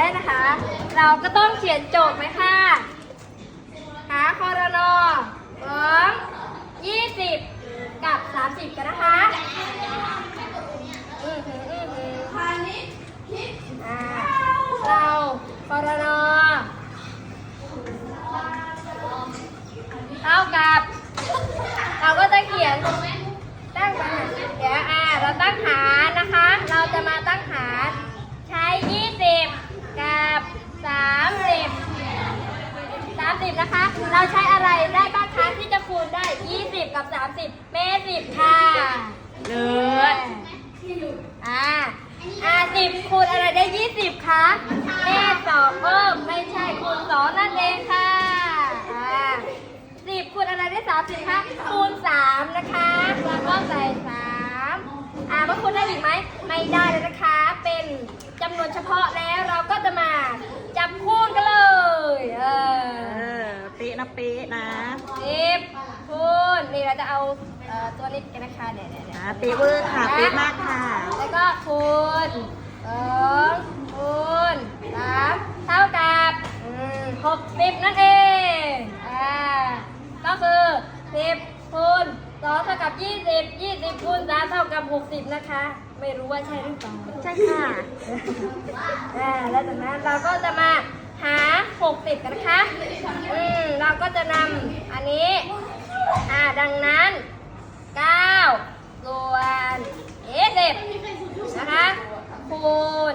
แรกนะคะ เราก็ต้องเขียนโจทย์ไหมค่ะ หาคอรนอของ20กับ30กันนะคะอือหืออือหืออ่าเราคอรนอเท่ากับ เราก็จะเขียนตั้งหารเดี๋ยวอ่าเราตั้งหารนะคะ เราจะมาตั้งหารใช้ 20 กับ 30 30 นะคะ เราใช้อะไรได้บ้างคะที่จะคูณได้ 20 กับ30เมตร10ค่ะเลิศอ่าอ่า10คูณอะไรได้20คะเมตรสองเออไม่ใช่คูณ2นั่นเองค่ะอ่า10คูณอะไรได้30คะคูณ3นะคะแล้วก็ใส่3อ่าว่าคูณได้อีกไหมไม่ได้เลยนะคะ เป็นจำนวนเฉพาะแล้วเราก็จะมาจับคูณกันเลยเออ นะเป๊ะนะสิบคูณนี่เราจะเอาเอ่อตัวนี้กันนะคะเนี่ยเนี่ยเนี่ยอ่าเป๊ะเวอร์ค่ะเป๊ะมากค่ะ แล้วก็คูณสองคูณสามเท่ากับหกสิบนั่นเองอ่าก็คือสิบคูณสองเท่ากับยี่สิบยี่สิบคูณสามเท่ากับหกสิบนะคะ ไม่รู้ว่าใช่หรือเปล่า ใช่ค่ะ อ่าแล้วจากนั้นเราก็จะมา หา60กันนะคะ อืม เราก็จะนำอันนี้ อ่า ดังนั้น9ส่วน20นะคะ คูณ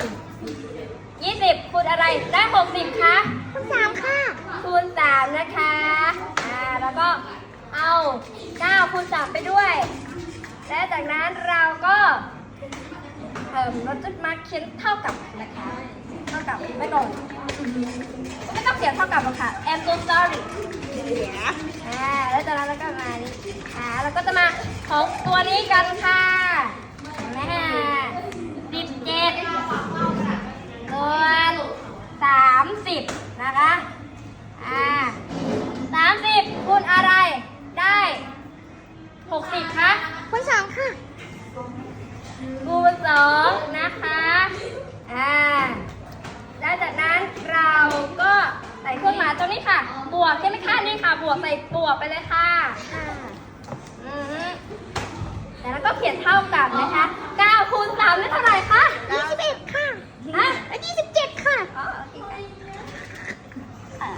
20คูณอะไร ได้60คะคุณสามค่ะ คูณ3นะคะ อ่า แล้วก็เอา9คูณ3ไปด้วยและจากนั้นเราก็เพิ่มรถจุดมาร์คเขียนเท่ากับนะคะ เท่ากับไม่ก่อน ไม่ต้องเขียนเท่ากับหรอกค่ะ I'm so sorry อ่าแล้วจากนั้นเราก็มานี่อ่าเราก็จะมาของตัวนี้กันค่ะเห็นไหมฮะสิบเจ็ดส่วนสามสิบนะคะอ่าสามสิบคูณอะไรได้หกสิบคะคุณสามค่ะคูณสองนะคะ อ่า แล้วจากนั้นเราก็ใส่เครื่องหมายตรงนี้ค่ะ บ วกใช่ไหมคะนี่ค่ะ บวกใส่บวกไปเลยค่ะอือฮึแต่แล้วก็เขียนเท่ากับนะคะ9คูณ3ได้เท่าไหร่คะยี่สิบเอ็ดค่ะฮะยี่สิบเจ็ดค่ะอ๋อโอเคค่ะ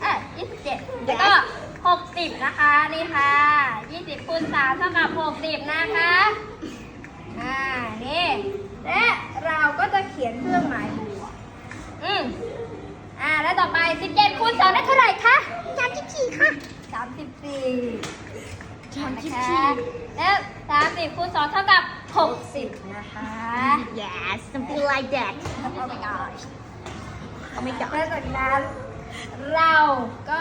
เอ่อ27แล้วก็60 นะคะ นี่ค่ะ 20คูณ3เท่ากับ60 นะคะ อ่า นี่ และเราก็จะเขียนเครื่องหมายบวกอืม อ่า แล้วต่อไป 17คูณ2ได้เท่าไหร่คะสามสิบสี่ค่ะสามสิบสี่นะคะแล้วสามสิบคูณสองเท่ากับหกสิบนะคะ yes something like that โอ้ my gosh เอาไม่จับแล้วจากนั้นเราก็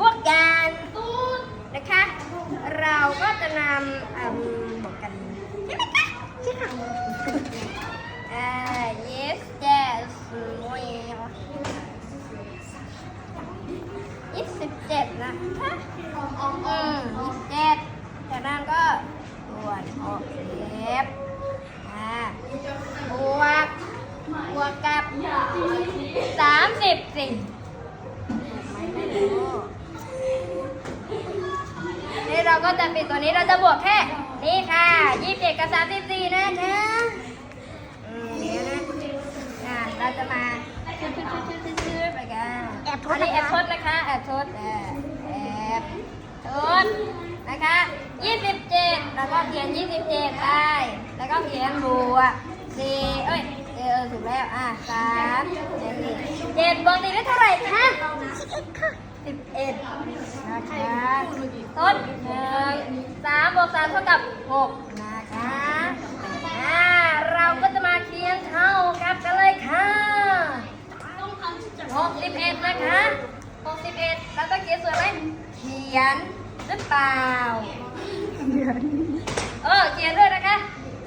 บวกกันนะคะ เราก็จะนำอืมบวกกันใช่ไหมคะใช่ค่ะ ส่วนหกสิบอ่าบวกบวกกับสามสิบสี่นี่เราก็จะปิดตัวนี้เราจะบวกแค่ นี่ค่ะยี่สิบเจ็ดกับสามสิบสี่นะคะอืมเดี๋ยวนะอ่าเราจะมาชื่อชื่อชื่อชื่อชื่อไปกันแอบทอัดนนี้แอนะบคะทดนะคะแอบทดเออแอบทด นะคะยี่สิบเจ็ดแล้วก็เขียนยี่สิบเจ็ดไปแล้วก็เขียนบวกสี่เอ้ยเออถูกแล้วอะสามเจ็ดเจ็ดบวกสี่ได้เท่าไหร่คะสิบเอ็ดนะคะต้นหนึ่งสามบวกสามเท่ากับหกนะคะอ่าเราก็จะมาเขียนเท่ากับกันเลยค่ะหกสิบเอ็ดนะคะหกสิบเอ็ดเราต้องเขียนสวยไหมเขียนหรือเปล่า เออเขียนด้วยนะคะ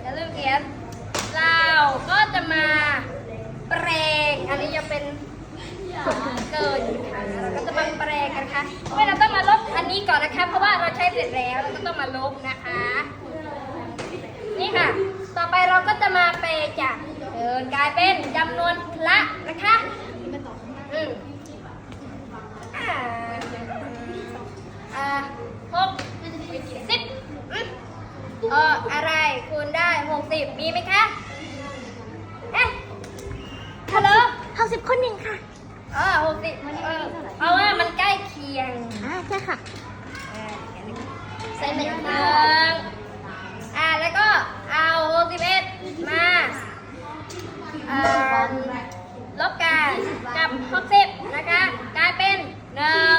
อย่าลืมเขียน เราก็จะมาเปรกอันนี้จะเป็นเกินค่ะเราก็จะมา เรกกันค่ะไม่เราต้องมาลบอันนี้ก่อนนะคะ เพราะว่าเราใช้เสร็จแล้วเราก็ต้องมาลบนะคะ นี่ค่ะ ต่อไปเราก็จะมาเปจากเดินกลายเป็นจำนวนละนะคะอืมอ่าหกสิบเอออะไรคูณได้หกสิบมีไหมคะ เอ๊ะฮัลโหลหกสิบคนหนึ่งค่ะ เออหกสิบเออเพราะว่ามันใกล้เคียงอ่าใช่ค่ะใส่หนึ่งหนึ่งอ่าแล้วก็เอาหกสิบเอ็ดมาเอ่อลบกันกับหกสิบนะคะกลายเป็นหนึ่ง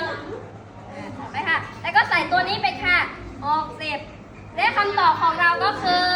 อ่าต่อไปค่ะ แล้วก็ใส่ตัวนี้ไปค่ะหกสิบและคำตอบของเราก็คือหนึ่ง